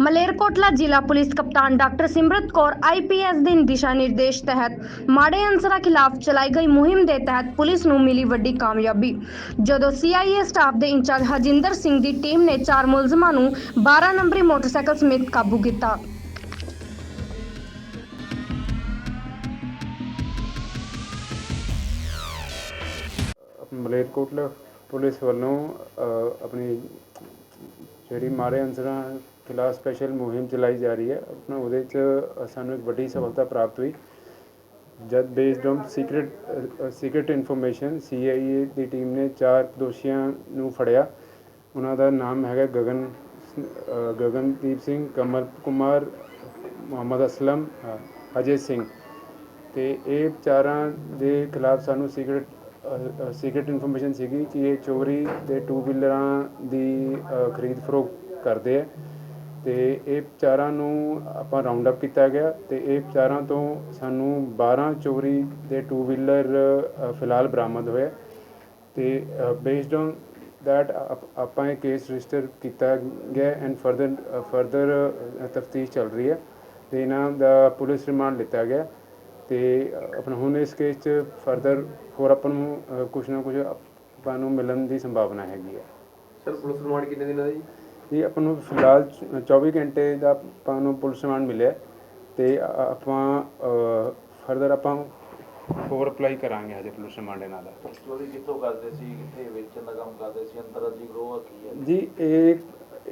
ਮਲੇਰਕੋਟਲਾ ਜ਼ਿਲ੍ਹਾ ਪੁਲਿਸ ਕਪਤਾਨ ਡਾਕਟਰ ਸਿਮਰਤ ਕੌਰ ਆਈਪੀਐਸ ਦੇ ਦਿਸ਼ਾ ਨਿਰਦੇਸ਼ ਤਹਿਤ ਮਾੜੇ ਅਨਸਰਾਂ ਖਿਲਾਫ ਚਲਾਈ ਗਈ ਮੁਹਿੰਮ ਦੇ ਤਹਿਤ ਪੁਲਿਸ ਨੂੰ ਮਿਲੀ ਵੱਡੀ ਕਾਮਯਾਬੀ। ਜਦੋਂ ਸੀਆਈਏ ਸਟਾਫ ਦੇ ਇੰਚਾਰਜ ਹਜਿੰਦਰ ਸਿੰਘ ਦੀ ਟੀਮ ਨੇ ਚਾਰ ਮੁਲਜ਼ਮਾਂ ਨੂੰ 12 ਨੰਬਰੀ ਮੋਟਰਸਾਈਕਲ ਸਮੇਤ ਕਾਬੂ ਕੀਤਾ। ਮਲੇਰਕੋਟਲਾ ਪੁਲਿਸ ਵੱਲੋਂ ਅ, ਆਪਣੀ ਜਿਹੜੀ ਮਾਰੇ ਅਨਸਰਾਂ ਖਿਲਾਫ ਸਪੈਸ਼ਲ ਮੁਹਿੰਮ ਚਲਾਈ ਜਾ ਰਹੀ ਹੈ। ਆਪਣਾ ਉਹਦੇ 'ਚ ਸਾਨੂੰ ਇੱਕ ਵੱਡੀ ਸਫਲਤਾ ਪ੍ਰਾਪਤ ਹੋਈ। ਜਦ based on secret secret information CIA the team ਨੇ ਚਾਰ ਦੋਸ਼ੀਆਂ ਨੂੰ ਫੜਿਆ। ਉਹਨਾਂ ਦਾ ਨਾਮ ਹੈਗਾ ਗਗਨ ਗਗਨਦੀਪ ਸਿੰਘ, ਕਮਲ ਕੁਮਾਰ, ਮੁਹੰਮਦ ਅਸਲਮ ਅਜੇ ਸਿੰਘ। ਤੇ ਇਹ ਚਾਰਾਂ ਦੇ ਖਿਲਾਫ ਸਾਨੂੰ ਸੀਕ੍ਰੀਟ ਸੀਕ੍ਰੀਟ ਇਨਫੋਰਮੇਸ਼ਨ ਸੀਗੀ ਕਿ ਇਹ ਚੋਰੀ ਦੇ ਟੂ ਵੀਲਰਾਂ ਦੀ ਖਰੀਦ ਫਰੋਖਤ ਕਰਦੇ ਆ। ਅਤੇ ਇਹ ਚਾਰਾਂ ਨੂੰ ਆਪਾਂ ਰਾਉਂਡ ਅਪ ਕੀਤਾ ਗਿਆ ਅਤੇ ਇਹ ਚਾਰਾਂ ਤੋਂ ਸਾਨੂੰ 12 ਚੋਰੀ ਦੇ ਟੂ ਵੀਲਰ ਫਿਲਹਾਲ ਬਰਾਮਦ ਹੋਏ ਅਤੇ ਬੇਸਡ ਔਨ that ਆਪਾਂ ਇਹ ਕੇਸ ਰਜਿਸਟਰ ਕੀਤਾ ਗਿਆ ਐਂਡ ਫਰਦਰ ਫਰਦਰ ਤਫਤੀਸ਼ ਚੱਲ ਰਹੀ ਹੈ। ਅਤੇ ਇਹਨਾਂ ਦਾ ਪੁਲਿਸ ਰਿਮਾਂਡ ਲਿੱਤਾ ਗਿਆ ਅਤੇ ਆਪਣਾ ਹੁਣ ਇਸ ਕੇਸ 'ਚ ਫਰਦਰ ਹੋਰ ਆਪਾਂ ਨੂੰ ਅ, ਕੁਛ ਨਾ ਕੁਛ ਆਪਾਂ ਨੂੰ ਮਿਲਣ ਦੀ ਸੰਭਾਵਨਾ ਹੈਗੀ ਹੈ। ਸਰ ਪੁਲਿਸ ਰਿਮਾਂਡ ਕਿੰਨੇ ਦਿਨਾਂ ਦਾ? ਜੀ ਜੀ ਆਪਾਂ ਨੂੰ ਫਿਲਹਾਲ ਚ- 24 ਘੰਟੇ ਦਾ ਆਪਾਂ ਨੂੰ ਪੁਲਿਸ ਰਿਮਾਂਡ ਮਿਲਿਆ ਤੇ ਅ- ਆਪਾਂ ਫਰਦਰ ਆਪਾਂ ਹੋਰ ਅਪਲਾਈ ਕਰਾਂਗੇ ਹਜੇ ਪੁਲਿਸ ਰਿਮਾਂਡ ਇਹਨਾਂ ਦਾ। ਚੋਰੀ ਕਿੱਥੋਂ ਕਰਦੇ ਸੀ? ਕਿੱਥੇ ਵੇਚਣ ਦਾ ਕੰਮ ਕਰਦੇ ਸੀ? ਅੰਤਰਰਾਜੀ ਗਰੋਹ ਕੀ ਹੈ ਜੀ ਇਹ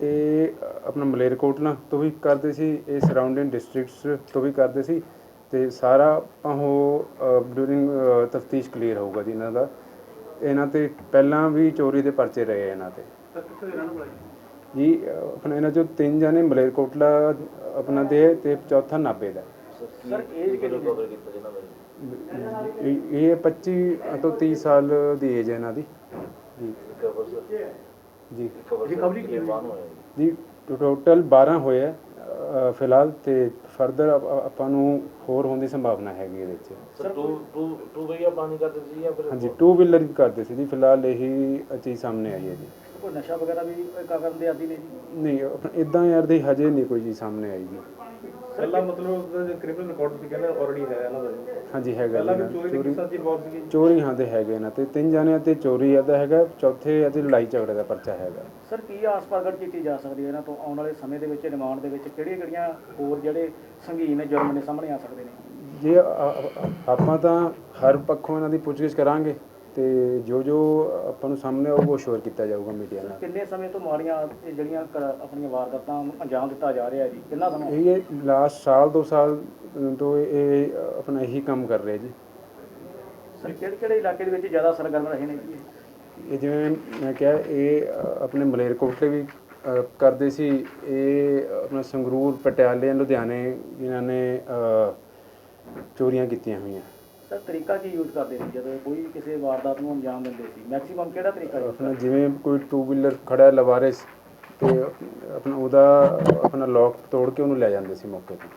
ਇਹ ਆਪਣਾ ਮਲੇਰਕੋਟਲਾ ਤੋਂ ਵੀ ਕਰਦੇ ਸੀ ਇਹ ਸਰਾਊਂਡਿੰਗ ਡਿਸਟ੍ਰਿਕਟਸ ਤੋਂ ਵੀ ਕਰਦੇ ਸੀ ਤੇ ਸਾਰਾ ਆਪਾਂ ਉਹ ਡੂਰਿੰਗ ਤਫਤੀਸ਼ ਕਲੀਅਰ ਹੋਊਗਾ ਜੀ ਇਹਨਾਂ ਦਾ। ਇਹਨਾਂ ਤੇ ਪਹਿਲਾਂ ਵੀ ਚੋਰੀ ਦੇ ਪਰਚੇ ਰਹੇ ਇਹਨਾਂ ਤੇ। ਅ, ਆਪਣਾ ਇਹਨਾਂ ਚੋਂ ਤਿੰਨ ਜਾਨੇ ਮਲੇਰਕੋਟਲਾ ਆਪਣਾ ਦੇ ਤੇ ਚੌਥਾ ਨਾਬੇ ਦਾ। ਸਰ ਏਜ ਕਿੰਨੀ ਕਵਰ ਕੀਤਾ ਜਿਹਨਾਂ ਦਾ ਇਹ ਇਹ 25 ਤੋਂ 30 ਸਾਲ ਦੀ ਏਜ ਹੈ ਇਹਨਾਂ ਦੀ। ਜੀ। Cover sir ji. Cover Recovery ਕੀ ਕਿੰਨੀ ਬਾਨ ਹੋਇਆ ਜੀ? ਟੋਟਲ 12 ਹੋਏ ਆ ਅ, ਫਿਲਹਾਲ ਤੇ ਫਰਦਰ ਆਪਾਂ ਨੂੰ ਹੋਰ ਹੋਣ ਦੀ ਸੰਭਾਵਨਾ ਹੈਗੀ ਇਹਦੇ ਵਿੱਚ। ਸਰ ਟੂ ਟੂ ਟੂ ਵਈਆ ਪਾਣੀ ਕਰਦੇ ਸੀ ਜਾਂ ਫਿਰ ਹਾਂਜੀ ਟੂ ਵੀਲਰ ਵੀ ਕਰਦੇ ਸੀ ਜੀ ਫਿਲਹਾਲ ਇਹੀ ਚੀਜ਼ ਸਾਹਮਣੇ ਆਈ ਹੈ ਜੀ। ਕੋਈ ਨਸ਼ਾ ਵਗੈਰਾ ਵੀ ਕਰਨ ਦੇ ਆਦੀ ਨੇ ਜੀ? ਨਹੀਂ ਇਦਾਂ ਯਾਰ ਦੀ ਹਜੇ ਨਹੀਂ ਕੋਈ ਚੀਜ਼ ਸਾਹਮਣੇ ਆਈ ਜੀ। ਪਹਿਲਾਂ ਮਤਲਬ ਕ੍ਰਿਮੀਨਲ ਰਿਕਾਰਡ ਤੁਸੀਂ ਕਹਿੰਦੇ ਆਲਰੇਡੀ ਹੈ ਇਹਨਾਂ ਦਾ ਜੀ। ਹਾਂਜੀ ਹੈਗਾ ਪਹਿਲਾਂ ਜੀ ਵੀ ਨਾ, ਚੋਰੀ ਦੀ ਕਿਸਾ ਦੀ ਇਨਵੋਲਵ ਸੀਗੀ ਜੀ। ਚੋਰੀ ਹਾਂ ਦੇ ਹੈਗੇ ਨਾ ਤੇ। ਤਿੰਨ ਜਾਣਿਆਂ ਤੇ ਚੋਰੀ ਆਦਾ ਹੈਗਾ ਚੌਥੇ ਅਤੇ ਲੜਾਈ ਝਗੜੇ ਦਾ ਪਰਚਾ ਹੈਗਾ। ਸਰ ਕੀ ਆਸ ਪ੍ਰਗਟ ਕੀਤੀ ਜਾ ਸਕਦੀ ਹੈ ਇਹਨਾਂ ਤੋਂ ਆਉਣ ਵਾਲੇ ਸਮੇਂ ਦੇ ਵਿੱਚ ਰਿਮਾਂਡ ਦੇ ਵਿੱਚ? ਕਿਹੜੀਆਂ ਕਿਹੜੀਆਂ ਹੋਰ ਜਿਹੜੇ ਸੰਗੀਨ ਜੁਰਮ ਨੇ ਸਾਹਮਣੇ ਆ ਸਕਦੇ ਨੇ? ਜੇ ਆ- ਆ- ਆਪਾਂ ਤਾਂ ਹਰ ਪੱਖੋਂ ਇਹਨਾਂ ਦੀ ਪੁੱਛਗਿੱਛ ਕਰਾਂਗੇ। ਤੇ ਜੋ ਜੋ ਆਪਾਂ ਨੂੰ ਸਾਹਮਣੇ ਆਊਗਾ ਉਹ ਸ਼ੋਰ ਕੀਤਾ ਜਾਊਗਾ ਮੀਡੀਆ ਨਾਲ। ਕਿੰਨੇ ਸਮੇਂ ਤੋਂ ਮਾਰੀਆਂ ਇਹ ਜਿਹੜੀਆਂ ਕ- ਆਪਣੀਆਂ ਵਾਰਦਾਤਾਂ ਨੂੰ ਅੰਜਾਮ ਦਿੱਤਾ ਜਾ ਰਿਹਾ ਜੀ? ਕਿੰਨਾ ਸਮਾਂ? ਇਹ ਲਾਸਟ ਸਾਲ ਦੋ ਸਾਲ ਤੋਂ ਇਹ ਇਹ ਆਪਣਾ ਇਹੀ ਕੰਮ ਕਰ ਰਹੇ ਜੀ। ਸਰ ਕਿਹੜੇ ਕਿਹੜੇ ਇਲਾਕੇ ਦੇ ਵਿੱਚ ਜ਼ਿਆਦਾ ਸਰਗਰਮ ਰਹੇ ਨੇ ਜੀ? ਇਹ? ਇਹ ਜਿਵੇਂ ਮੈਂ ਕਿਹਾ ਇਹ ਅ, ਆਪਣੇ ਮਲੇਰਕੋਟਲੇ ਵੀ ਅ, ਕਰਦੇ ਸੀ। ਇਹ ਆਪਣਾ ਸੰਗਰੂਰ ਪਟਿਆਲੇ ਲੁਧਿਆਣੇ ਜਿਨ੍ਹਾਂ ਨੇ ਅ, ਚੋਰੀਆਂ ਕੀਤੀਆਂ ਹੋਈਆਂ। ਸਰ ਤਰੀਕਾ ਕੀ ਯੂਜ਼ ਕਰਦੇ ਸੀ ਜਦੋਂ ਕੋਈ ਕਿਸੇ ਵਾਰਦਾਤ ਨੂੰ ਅੰਜਾਮ ਦਿੰਦੇ ਸੀ? ਮੈਕਸਿਮਮ ਕਿਹੜਾ ਤਰੀਕਾ use ਆਪਣਾ ਜਿਵੇਂ ਕੋਈ ਟੂ ਵੀਲਰ ਖੜਾ ਹੈ ਲਵਾਰਿਸ ਤੇ ਆਪਣਾ ਉਹਦਾ ਆਪਣਾ ਲੋਕ ਤੋੜ ਕੇ ਉਹਨੂੰ ਲੈ ਜਾਂਦੇ ਸੀ ਮੌਕੇ ਤੇ।